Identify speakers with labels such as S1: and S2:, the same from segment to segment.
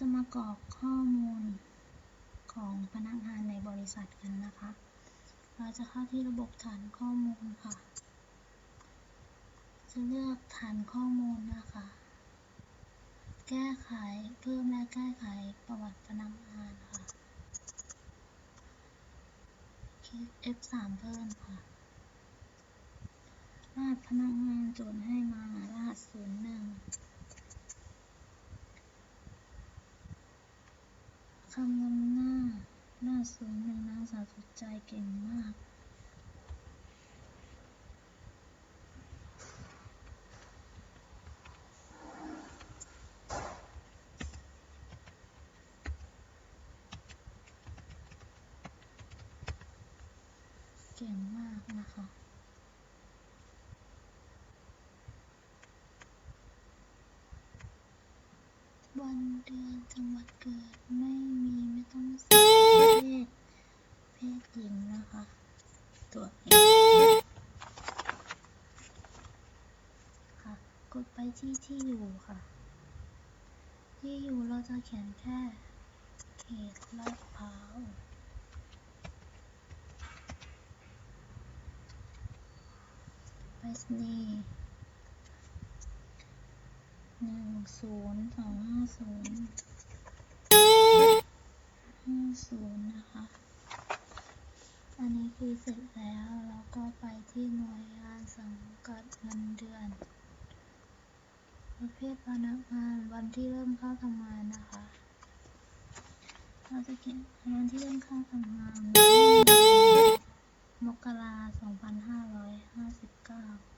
S1: จะมากรอกข้อมูลของพนักงานในบริษัทกันนะคะ เราจะเข้าที่ระบบฐานข้อมูลค่ะ จะเลือกฐานข้อมูลนะคะ แก้ไขเพิ่มและแก้ไขประวัติพนักงานค่ะ คลิก F3 เพิ่มค่ะ รหัสพนักงานโจทย์ให้มารหัส01 คำนำหน้า หน้า01นางสาวสุดใจเก่งมาก เก่งมากนะคะวันเดือนจังหวัดเกิดไม่มีไม่ เพศหญิงนะคะ ตัวเองค่ะ กดไปที่ที่อยู่ค่ะ ที่อยู่เราจะเขียนแค่เขตลาดพร้าวไปรษณีย์หนึ่งศูนย์สองห้าศูนย์ห้าศูนย์นะคะ อันนี้คือเสร็จแล้วเราก็ไปที่หน่วยงานสังกัดเงินเดือน ประเภทพนักงานวันที่เริ่มเข้าทำงานนะคะ เราจะเขียนวันที่เริ่มเข้าทำงาน มกราสองพันห้าร้อยห้าสิบเก้าห้า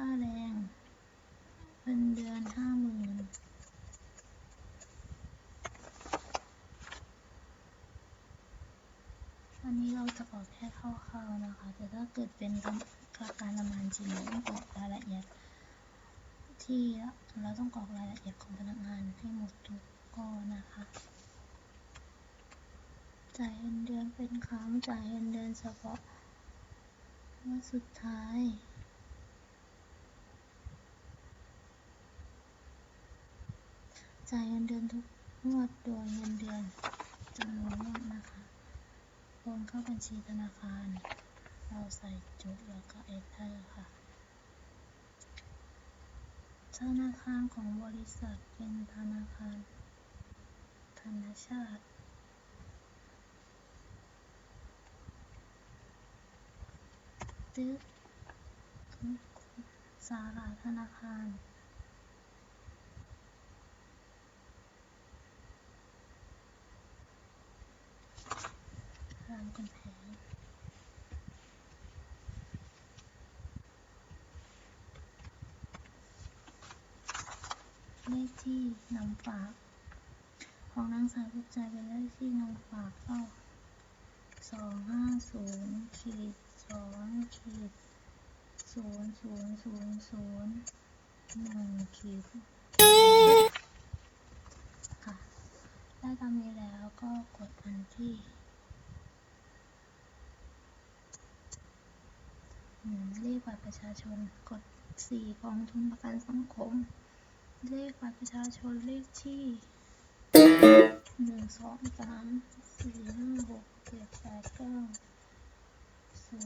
S1: ค่าแรงเงินเดือนห้าหมื่นอันนี้เราจะกรอกแค่คร่าวๆนะคะ แต่ถ้าเกิดเป็นการทำงานจริงเราต้องกรอกรายละเอียด ที่เราต้องกรอกรายละเอียดของพนักงานให้หมดทุกก้อนนะคะจ่ายเงินเดือนเป็นครั้งจ่ายเงินเดือนเฉพาะวันสุดท้าย จ่ายเงินเดือนทุกงวดโดยเงินเดือนจำนวนงวดนะคะโอนเข้าบัญชีธนาคาร เราใส่จุดแล้วก็ enter ค่ะ ธนาคารของบริษัทเป็นธนาคาร ธนชาติตึกสาขาธนาคารามคำแหงเลขที่นำฝาก ของนางสาวสุขใจเป็นเลขที่นำฝากเข้าสองห้าศูนย์ขีดสองขีดศูนย์ศูนย์ศูนย์ศูนย์หนึ่งขีดค่ะ ได้ตามนี้แล้วก็กดอันที่ อืม เลขบัตรประชาชน กด 4 กองทุนประกันสังคม เลขบัตรประชาชนเลขที่1 2 3 4 5 6 7 8 9 0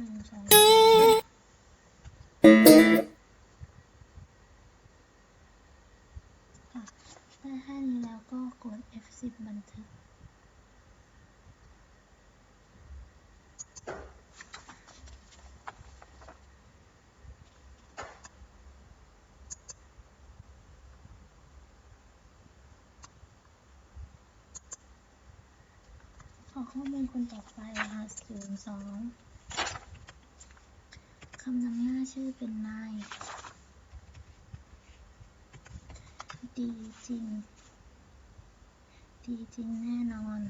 S1: 1 2ค่ะได้แค่นี้แล้วก็กด F10 บันทึก ข้อมูลคนต่อไปค่ะศูนย์สองคำนำหน้าชื่อเป็นนายดีจริง ดีจริงแน่นอน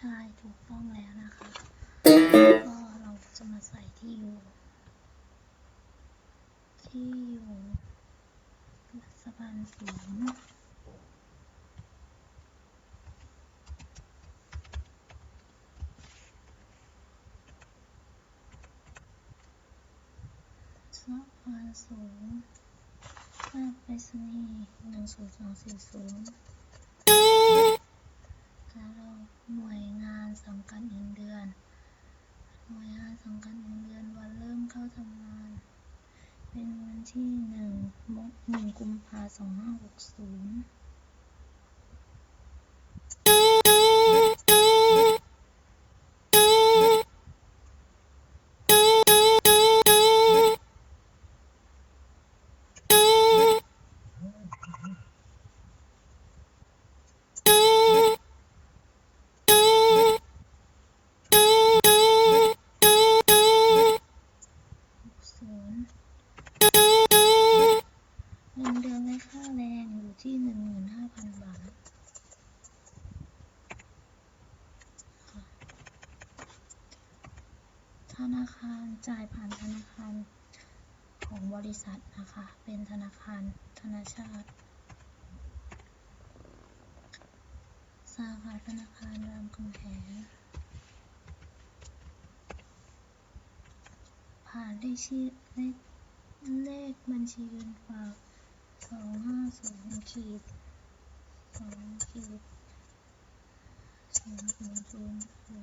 S1: ชายถูกต้องแล้วนะคะ ใส่ที่อยู่ ที่อยู่สะพานสูงสะพานสูงหน้าไปรษณีย์หนึ่งศูนย์สองสี่ศูนย์แล้วเราหน่วยงานสังกัดหนึ่งเดือน หน่วยาสังกัดหนึ่งเดือนวันเริ่มเข้าทำงาน เป็นวันที่หนึ่งมกหนึ่งกุมภาสองห้าหกศูนย์ นาคารจ่ายผ่านธนาคารของบริษัทนะคะ เป็นธนาคารธนาชาติ สาขาธนาคารรามคำแหงผ่านเลขชื่อเลขเลขบัญชีเงินฝากสองห้าศูนย์ขีดสองขีดศูนย์ศูนย์ศู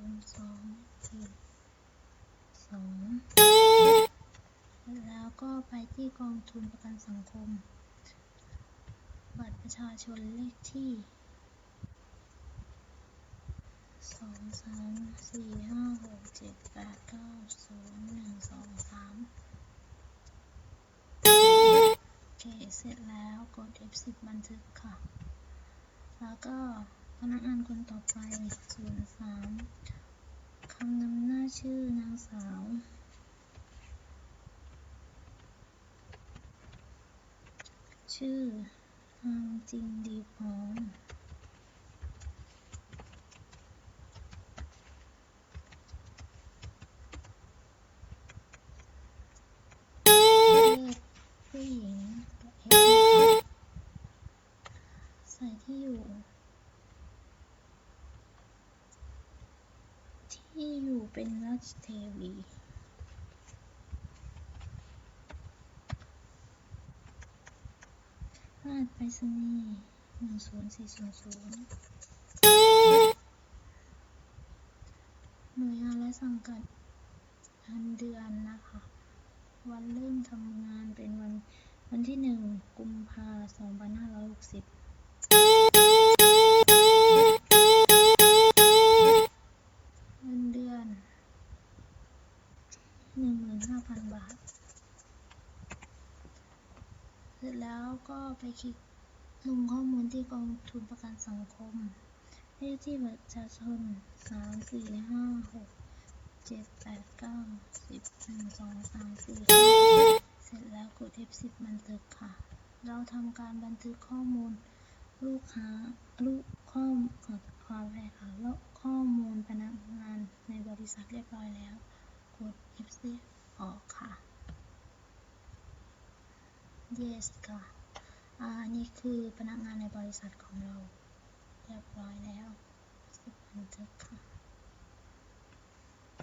S1: นย์สองขีด สอง แล้วก็ไปที่กองทุนประกันสังคม บัตรประชาชนเลขที่สองสามสี่ห้าหกเจ็ดแปดเก้าศูนย์หนึ่งสองสามโอเค เสร็จแล้วกด F10 บันทึกค่ะ แล้วก็พนักงานคนต่อไปศูนย์สามำนำหน้าชื่อนางสาวชื่อนางจริงดีพร้อมผู้หญิงกับ X นะคะใส่ที่อยู่ ที่อยู่ เป็นราชเทวีรหัสไปรษณีย์หนึ่งศูนย์สี่ศูนย์ศูนย์หน่วยงานและสังกัดเงินเดือนนะคะ วันเริ่มทำงานเป็นวันวันที่หนึ่งกุมภาสองพันห้าร้อยหกสิบ ไปคลิกลงข้อมูลที่กองทุนประกันสังคม เลขที่บัตรประชาชนสามสี่ห้าหกเจ็ดแปดเก้าสิบหนึ่งสองสามสี่ห้าเสร็จแล้วกด F10 บันทึกค่ะ เราทำการบันทึกข้อมูล ลูกค้าลูกข้อมขอขออภัยค่ะแล้วข้อมูลพนักงานในบริษัทเรียบร้อยแล้ว กด F10 ออกค่ะ yes ค่ะ อ่านี่คือพนักงานในบริษัทของเรา เรียบร้อยแล้วบันทึกค่ะ